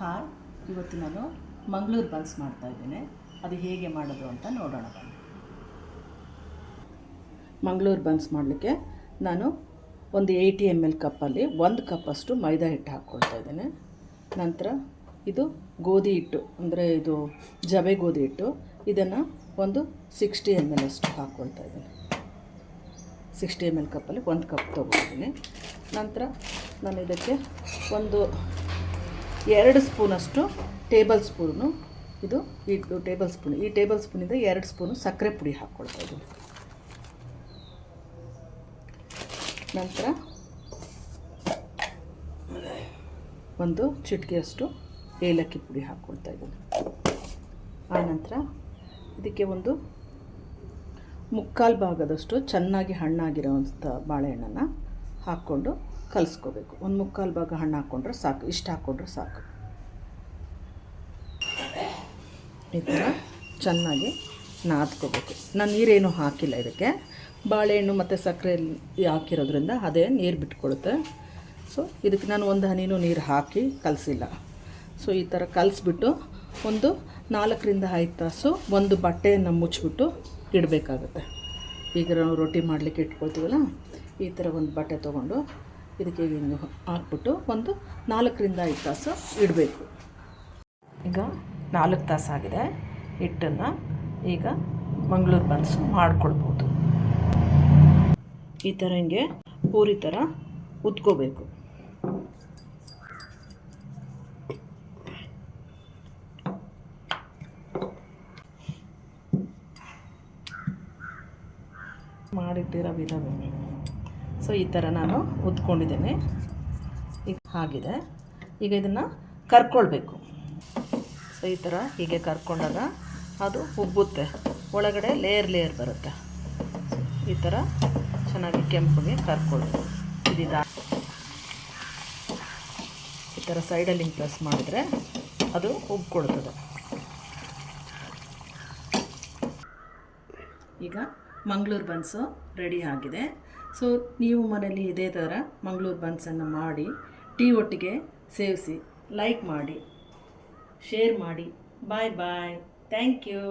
Hi ಇವತ್ತು ನಾನು Mangaluru buns ಮಾಡ್ತಾ ಇದ್ದೇನೆ. ಅದು ಹೇಗೆ ಮಾಡೋದು ಅಂತ ನೋಡೋಣ. ಬನ್ನಿ ಮಂಗಳೂರು ಬನ್ಸ್ ಮಾಡಲಿಕ್ಕೆ ನಾನು ಒಂದು ಏಯ್ಟಿ ಎಂ ಎಲ್ ಕಪ್ಪಲ್ಲಿ ಒಂದು ಕಪ್ಪಷ್ಟು ಮೈದಾ ಹಿಟ್ಟು ಹಾಕ್ಕೊಳ್ತಾ ಇದ್ದೇನೆ. ನಂತರ ಇದು ಗೋಧಿ ಹಿಟ್ಟು, ಅಂದರೆ ಇದು ಜವೆ ಗೋಧಿ ಹಿಟ್ಟು, ಇದನ್ನು ಒಂದು ಸಿಕ್ಸ್ಟಿ ಎಂ ಎಲ್ ಅಷ್ಟು ಹಾಕ್ಕೊಳ್ತಾ ಇದ್ದೇನೆ. ಸಿಕ್ಸ್ಟಿ ಎಂ ಎಲ್ ಕಪ್ಪಲ್ಲಿ ಒಂದು ಕಪ್ ತೊಗೊಳ್ತೀನಿ ನಂತರ ನಾನು ಇದಕ್ಕೆ ಒಂದು ಎರಡು ಸ್ಪೂನಷ್ಟು ಟೇಬಲ್ ಸ್ಪೂನು. ಇದು ಈ ಟೇಬಲ್ ಸ್ಪೂನ್. ಈ ಟೇಬಲ್ ಸ್ಪೂನಿಂದ ಎರಡು ಸ್ಪೂನು ಸಕ್ಕರೆ ಪುಡಿ ಹಾಕ್ಕೊಳ್ಬೋದು ನಂತರ ಒಂದು ಚಿಟಿಕೆಯಷ್ಟು ಏಲಕ್ಕಿ ಪುಡಿ ಹಾಕ್ಕೊಳ್ತಾ ಇದ್ದೀನಿ. ಆನಂತರ ಇದಕ್ಕೆ ಒಂದು ಮುಕ್ಕಾಲು ಭಾಗದಷ್ಟು ಚೆನ್ನಾಗಿ ಹಣ್ಣಾಗಿರೋವಂಥ ಬಾಳೆಹಣ್ಣನ್ನು ಹಾಕ್ಕೊಂಡು ಕಲಿಸ್ಕೋಬೇಕು. ಒಂದು ಮುಕ್ಕಾಲು ಭಾಗ ಹಣ್ಣು ಹಾಕ್ಕೊಂಡ್ರೆ ಸಾಕು. ಇಷ್ಟು ಹಾಕ್ಕೊಂಡ್ರೆ ಸಾಕು. ಈ ಥರ ಚೆನ್ನಾಗಿ ನಾದ್ಕೋಬೇಕು. ನಾನು ನೀರೇನು ಹಾಕಿಲ್ಲ ಇದಕ್ಕೆ. ಬಾಳೆಹಣ್ಣು ಮತ್ತು ಸಕ್ಕರೆ ಹಾಕಿರೋದ್ರಿಂದ ಅದೇ ನೀರು ಬಿಟ್ಕೊಳುತ್ತೆ. ಸೊ ಇದಕ್ಕೆ ನಾನು ಒಂದು ಹನಿನೂ ನೀರು ಹಾಕಿ ಕಲಸಿಲ್ಲ. ಸೊ ಈ ಥರ ಕಲಸಿಬಿಟ್ಟು ಒಂದು ನಾಲ್ಕರಿಂದ ಐದು ತಾಸು ಒಂದು ಬಟ್ಟೆಯನ್ನು ಮುಚ್ಚಿಬಿಟ್ಟು ಇಡಬೇಕಾಗುತ್ತೆ. ಈಗ ನಾವು ರೊಟ್ಟಿ ಮಾಡಲಿಕ್ಕೆ ಇಟ್ಕೊಳ್ತೀವಲ್ಲ, ಈ ಥರ ಒಂದು ಬಟ್ಟೆ ತೊಗೊಂಡು ಇದಕ್ಕೆ ಹಾಕ್ಬಿಟ್ಟು ಒಂದು ನಾಲ್ಕರಿಂದ ಐದು ತಾಸು ಇಡಬೇಕು. ಈಗ ನಾಲ್ಕು ತಾಸಾಗಿದೆ ಹಿಟ್ಟನ್ನು ಈಗ ಮಂಗಳೂರು ಬನ್ಸು ಮಾಡ್ಕೊಳ್ಬೋದು. ಈ ಥರ ಹಿಂಗೆ ಪೂರಿ ಥರ ಉತ್ಕೋಬೇಕು. ಮಾಡಿಟ್ಟಿರೋ ವಿಧವೇ ಸೊ, ಈ ಥರ ನಾನು ಉದ್ಕೊಂಡಿದ್ದೇನೆ ಈಗ ಆಗಿದೆ ಈಗ ಇದನ್ನು ಕರ್ಕೊಳ್ಬೇಕು. ಸೊ, ಈ ಥರ ಹೀಗೆ ಕರ್ಕೊಂಡಾಗ ಅದು ಉಬ್ಬುತ್ತೆ. ಒಳಗಡೆ ಲೇಯರ್ ಲೇಯರ್ ಬರುತ್ತೆ. ಈ ಥರ ಚೆನ್ನಾಗಿ ಕೆಂಪುಗೆ ಕರ್ಕೊಳ್ಬೇಕು. ಇದಿದ ಈ ಥರ ಸೈಡಲ್ಲಿ ಹಿಂಗೆ ಪ್ರೆಸ್ ಮಾಡಿದರೆ ಅದು ಉಬ್ಕೊಳ್ತದೆ. ಈಗ ಮಂಗಳೂರು ಬನ್ಸು ರೆಡಿ ಆಗಿದೆ. ಸೊ ನೀವು ಮನೇಲಿ ಇದೇ ಥರ ಮಂಗಳೂರು ಬನ್ಸನ್ನು ಮಾಡಿ, ಟೀ ಒಟ್ಟಿಗೆ ಸೇವಿಸಿ ಲೈಕ್ ಮಾಡಿ ಶೇರ್ ಮಾಡಿ. ಬಾಯ್ ಬಾಯ್ ಥ್ಯಾಂಕ್ ಯು